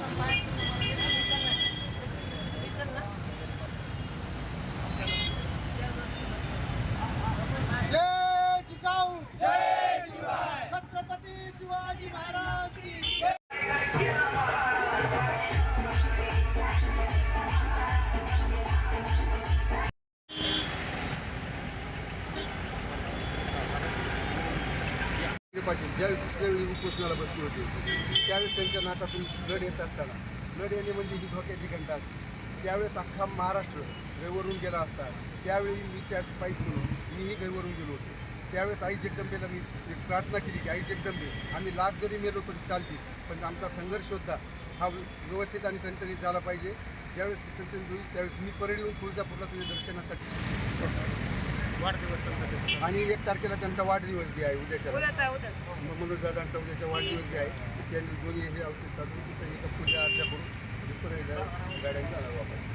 Thank you. Patil ज्यावेळी दुसऱ्या वेळी उपोषणाला बसले होते त्यावेळेस त्यांच्या नाकातून ब्लड येत असताना. ब्लड येणे म्हणजे ही धोक्याची घंटा असते. त्यावेळेस अख्खा महाराष्ट्र गैवरून गेला असता. त्यावेळी मी त्या पाईप म्हणून मीही घरवरून गेलो होतो. त्यावेळेस आई जगदंबेला मी एक प्रार्थना केली की आई जगदंबे आम्ही लाख जरी मेलो तरी चालतील पण आमचा संघर्ष होता. हा व्यवस्थित आणि टणटणीत झाला पाहिजे. ज्यावेळेस ती टणटणीत होईल त्यावेळेस मी परत येऊन तुळजापूरला तुझ्या दर्शनासाठी वाढदिवस आणि एक तारखेला त्यांचा वाढदिवस बी आहे उद्याच्या उद्याचा उद्याच. मनोज दादांचा उद्याचा वाढदिवस बी आहे. त्यांनी दोन्ही हे औषध साधून तिथं एका पूजा अर्चा करून गाड्यांनी जाणार वापस.